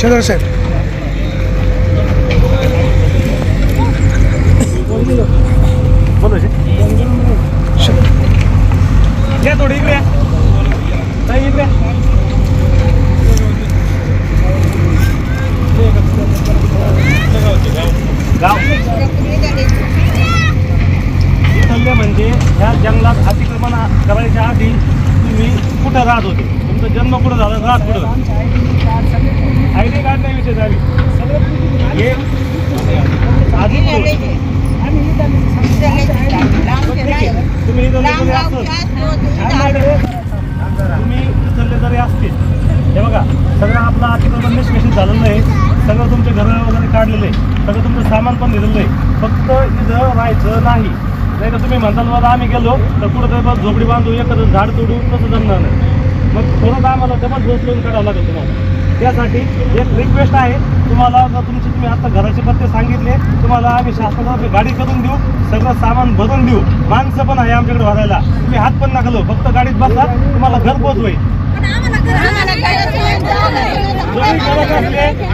शेजार साहेब. थोडी म्हणजे ह्या जंगलात अतिक्रमण करायच्या आधी कुठं राहत होते? तुमचा जन्म कुठं झाला? राहत कुठं? आय डी कार्ड नाही विषय झाली. हे आधी? तुम्ही इथं जरी असाल तुम्ही इथले जरी असतील हे बघा सगळं आपलं अतिक्रमण निष्कर्षित झालेलं आहे. सगळं तुमचे घरं वगैरे काढलेलं आहे. सगळं तुमचं सामान पण दिलेलं आहे. फक्त इथं राहायचं नाही. नाही तर तुम्ही म्हणताल बाबा आम्ही गेलो तर कुठं तरी बस झोपडी बांधू एखादं झाड तोडू तसं जमणार नाही. मग थोडं आम्हाला डबल डोस लोन काढावं लागेल तुम्हाला. त्यासाठी एक रिक्वेस्ट आहे तुम्हाला जर तुमचे तुम्ही आता घराचे पत्ते सांगितले तुम्हाला आम्ही शासनातर्फे गाडी करून देऊ सगळं सामान भरून देऊ. माणसं पण आहे आमच्याकडे भरायला. तुम्ही हात पण नका लावू फक्त गाडीत बसा तुम्हाला घर असले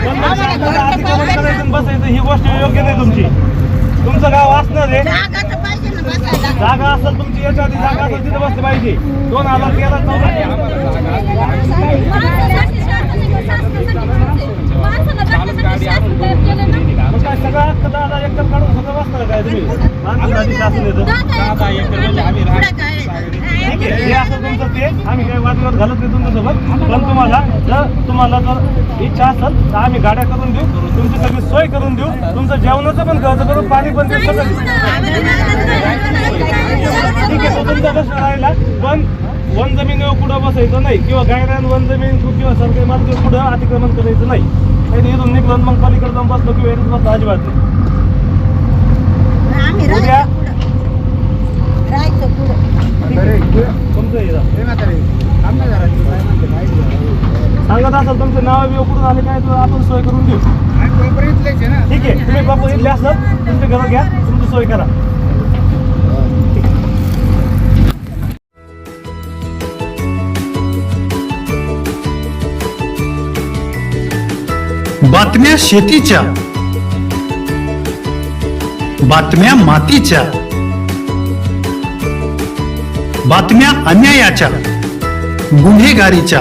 पण करायचं आणि बसायचं ही गोष्ट योग्य नाही तुमची. तुमचं गाव असणार आहे जागा असेल तुमची याच्या आधी जागा असेल तिथे बसले पाहिजे. दोन हजार तेरा चौदा सगळं हक्क दादा एकदम काढून सगळं बसणार काय तुम्ही? येतं. ठीक आहे हे आम्ही काही वादविवाद घालत नाही तुमच्यासोबत. पण तुम्हाला जर तुम्हाला जर इच्छा असेल तर आम्ही गाड्या करून देऊ. तुमची सगळी सोय करून देऊ. तुमचं जेवणाचं पण खर्च करू पाणी पण देऊ. सगळं ठीक आहे तुमचा प्रश्न राहिला. पण वन जमिनीवर कुठं बसायचं नाही किंवा गायरान वन जमीन किंवा सरकारी मार्ग कुठं अतिक्रमण करायचं नाही. नाही तर इथून निघून मग पलीकडे जाऊन बसलो किंवा बसलं अजिबात नाही उद्या तुमचं हे जा. सांगत असाल तुमचं नाव बिव कुठून आले काय तर आपण सोय करून देऊ. ठीक आहे तुम्ही बापू इथले असाल तुमच्या घरात घ्या तुमची सोय करा. बातम्या शेतीच्या. बातम्या मातीच्या. बातम्या अन्यायाच्या. गुन्हेगारीच्या.